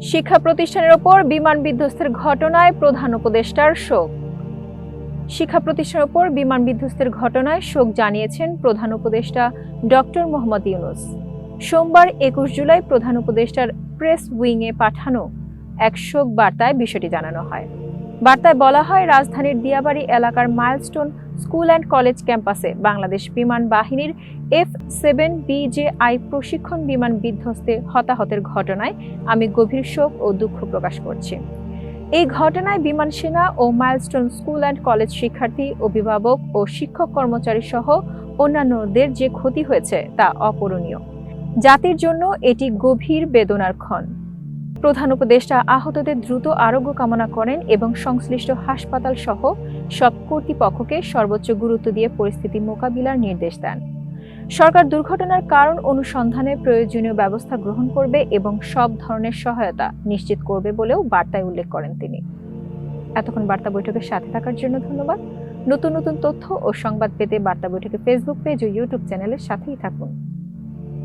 শিক্ষা প্রতিষ্ঠানের ওপর বিমান বিধ্বস্তের ঘটনায় প্রধান উপদেষ্টার শোক। শিক্ষা প্রতিষ্ঠানের ওপর বিমান বিধ্বস্তের ঘটনায় শোক জানিয়েছেন প্রধান উপদেষ্টা ডক্টর মোহাম্মদ ইউনুস। সোমবার একুশ জুলাই প্রধান উপদেষ্টার প্রেস উইংয়ে পাঠানো এক শোক বার্তায় বিষয়টি জানানো হয়। বার্তায় বলা হয়, রাজধানীর দিয়াবাড়ি এলাকার মাইলস্টোন স্কুল অ্যান্ড কলেজ ক্যাম্পাসে বাংলাদেশ বিমান বাহিনীর এফ সেভেন বিজেআই প্রশিক্ষণ বিমান বিধ্বস্তে হতাহতের ঘটনায় আমি গভীর শোক ও দুঃখ প্রকাশ করছি। এই ঘটনায় বিমান সেনা ও মাইলস্টোন স্কুল অ্যান্ড কলেজ শিক্ষার্থী, অভিভাবক ও শিক্ষক কর্মচারী সহ অন্যান্যদের যে ক্ষতি হয়েছে তা অপূরণীয়। জাতির জন্য এটি গভীর বেদনার ক্ষণ। প্রধান উপদেষ্টা আহতদের দ্রুত আরোগ্য কামনা করেন এবং সংশ্লিষ্ট হাসপাতাল সহ সব কর্তৃপক্ষকে সর্বোচ্চ গুরুত্ব দিয়ে পরিস্থিতি মোকাবিলার নির্দেশ দেন। সরকার দুর্ঘটনার কারণ অনুসন্ধানে প্রয়োজনীয় ব্যবস্থা গ্রহণ করবে এবং সব ধরনের সহায়তা নিশ্চিত করবে বলেও বার্তায় উল্লেখ করেন তিনি। এতক্ষণ বার্তা বৈঠকের সাথে থাকার জন্য ধন্যবাদ। নতুন নতুন তথ্য ও সংবাদ পেতে বার্তা বৈঠকে ফেসবুক পেজ ও ইউটিউব চ্যানেলের সাথেই থাকুন।